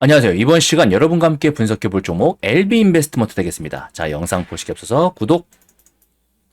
안녕하세요. 이번 시간 여러분과 함께 분석해 볼 종목 LB 인베스트먼트 되겠습니다. 자, 영상 보시기 앞서서 구독,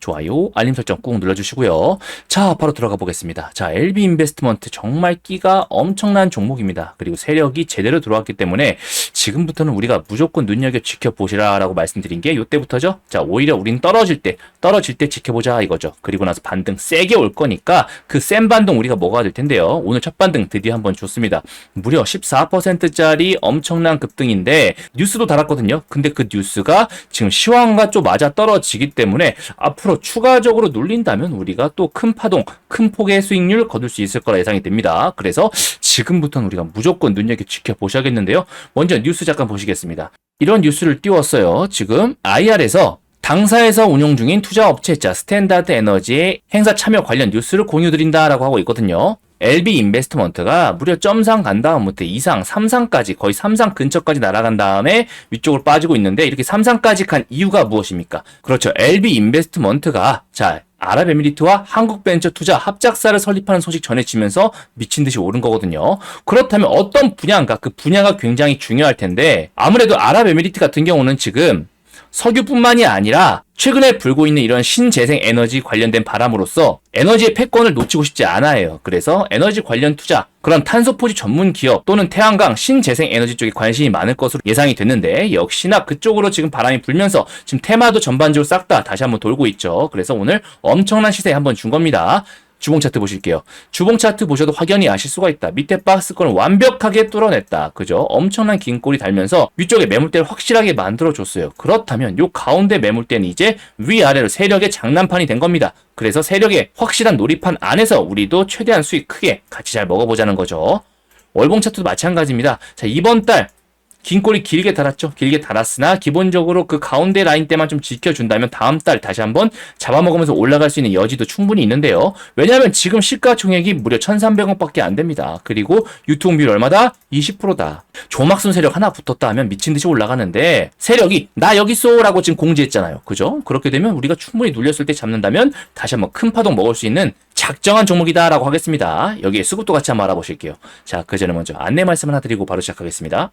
좋아요, 알림 설정 꾹 눌러주시고요. 자, 바로 들어가 보겠습니다. 자, LB 인베스트먼트 정말 끼가 엄청난 종목입니다. 그리고 세력이 제대로 들어왔기 때문에 지금부터는 우리가 무조건 눈여겨 지켜보시라라고 말씀드린 게 이때부터죠. 자, 오히려 우린 떨어질 때, 떨어질 때 지켜보자 이거죠. 그리고 나서 반등 세게 올 거니까 그 센 반등 우리가 뭐가 될 텐데요. 오늘 첫 반등 드디어 한번 줬습니다. 무려 14%짜리 엄청난 급등인데 뉴스도 달았거든요. 근데 그 뉴스가 지금 시황과 좀 맞아 떨어지기 때문에 앞으로 추가적으로 눌린다면 우리가 또 큰 파동, 큰 폭의 수익률 거둘 수 있을 거라 예상이 됩니다. 그래서 지금부터는 우리가 무조건 눈여겨 지켜보셔야겠는데요. 먼저 뉴스 잠깐 보시겠습니다. 이런 뉴스를 띄웠어요. 지금 IR에서 당사에서 운영 중인 투자 업체자 스탠다드 에너지의 행사 참여 관련 뉴스를 공유드린다라고 하고 있거든요. LB 인베스트먼트가 무려 점상 간 다음부터 2상, 3상까지 거의 3상 근처까지 날아간 다음에 위쪽으로 빠지고 있는데 이렇게 3상까지 간 이유가 무엇입니까? 그렇죠. LB 인베스트먼트가 자 아랍에미리트와 한국벤처 투자 합작사를 설립하는 소식 전해지면서 미친 듯이 오른 거거든요. 그렇다면 어떤 분야인가? 그 분야가 굉장히 중요할 텐데 아무래도 아랍에미리트 같은 경우는 지금 석유뿐만이 아니라 최근에 불고 있는 이런 신재생 에너지 관련된 바람으로서 에너지의 패권을 놓치고 싶지 않아요. 그래서 에너지 관련 투자, 그런 탄소 포지 전문 기업 또는 태양광 신재생 에너지 쪽에 관심이 많을 것으로 예상이 됐는데 역시나 그쪽으로 지금 바람이 불면서 지금 테마도 전반적으로 싹 다 다시 한번 돌고 있죠. 그래서 오늘 엄청난 시세 한번 준 겁니다. 주봉 차트 보실게요. 주봉 차트 보셔도 확연히 아실 수가 있다. 밑에 박스권을 완벽하게 뚫어냈다. 그죠? 엄청난 긴 꼬리 달면서 위쪽에 매물대를 확실하게 만들어줬어요. 그렇다면 요 가운데 매물대는 이제 위아래로 세력의 장난판이 된 겁니다. 그래서 세력의 확실한 놀이판 안에서 우리도 최대한 수익 크게 같이 잘 먹어보자는 거죠. 월봉 차트도 마찬가지입니다. 자, 이번 달 긴 꼬리 길게 달았죠. 길게 달았으나 기본적으로 그 가운데 라인 때만 좀 지켜준다면 다음 달 다시 한번 잡아먹으면서 올라갈 수 있는 여지도 충분히 있는데요. 왜냐하면 지금 시가총액이 무려 1,300억밖에 안 됩니다. 그리고 유통비율 얼마다? 20%다. 조막순 세력 하나 붙었다 하면 미친 듯이 올라가는데 세력이 나 여기 쏘라고 지금 공지했잖아요. 그죠? 그렇게 되면 우리가 충분히 눌렸을 때 잡는다면 다시 한번 큰 파동 먹을 수 있는 작정한 종목이다라고 하겠습니다. 여기에 수급도 같이 한번 알아보실게요. 자, 그 전에 먼저 안내 말씀 하나 드리고 바로 시작하겠습니다.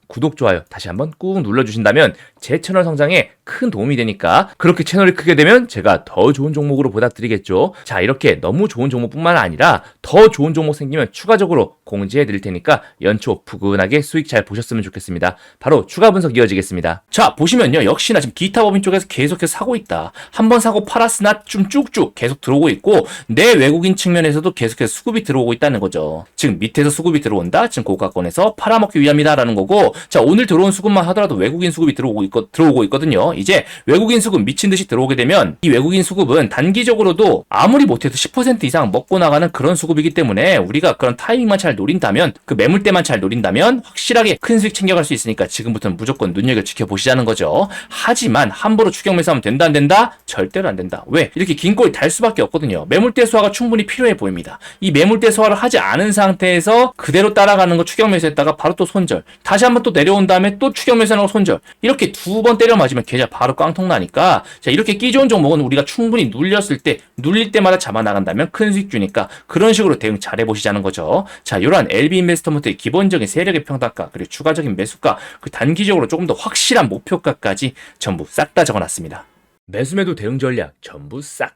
구독 좋아요 다시 한번 꾹 눌러주신다면 제 채널 성장에 큰 도움이 되니까 그렇게 채널이 크게 되면 제가 더 좋은 종목으로 보답드리겠죠. 자 이렇게 너무 좋은 종목뿐만 아니라 더 좋은 종목 생기면 추가적으로 공지해 드릴 테니까 연초 푸근하게 수익 잘 보셨으면 좋겠습니다. 바로 추가 분석 이어지겠습니다. 자 보시면요 역시나 지금 기타 법인 쪽에서 계속해서 사고 있다. 한 번 사고 팔았으나 좀 쭉쭉 계속 들어오고 있고 내 외국인 측면에서도 계속해서 수급이 들어오고 있다는 거죠. 지금 밑에서 수급이 들어온다. 지금 고가권에서 팔아먹기 위함이다라는 거고 자, 오늘 들어온 수급만 하더라도 외국인 수급이 들어오고 있거, 들어오고 있거든요. 이제 외국인 수급 미친 듯이 들어오게 되면 이 외국인 수급은 단기적으로도 아무리 못해도 10% 이상 먹고 나가는 그런 수급이기 때문에 우리가 그런 타이밍만 잘 노린다면 그 매물대만 잘 노린다면 확실하게 큰 수익 챙겨갈 수 있으니까 지금부터는 무조건 눈여겨 지켜보시자는 거죠. 하지만 함부로 추격 매수하면 된다 안 된다? 절대로 안 된다. 왜? 이렇게 긴 꼬리 달 수밖에 없거든요. 매물대 소화가 충분히 필요해 보입니다. 이 매물대 소화를 하지 않은 상태에서 그대로 따라가는 거 추격 매수했다가 바로 또 손절. 다시 한번 또 내려온 다음에 또 추격 매수하고 손절. 이렇게 두 번 때려 맞으면 계좌 바로 깡통 나니까 자 이렇게 끼 좋은 종목은 우리가 충분히 눌렸을 때 눌릴 때마다 잡아 나간다면 큰 수익 주니까 그런 식으로 대응 잘 해 보시자는 거죠. 자 이러한 LB 인베스터먼트의 기본적인 세력의 평단가 그리고 추가적인 매수가 그 단기적으로 조금 더 확실한 목표가까지 전부 싹 다 적어놨습니다. 매수매도 대응 전략 전부 싹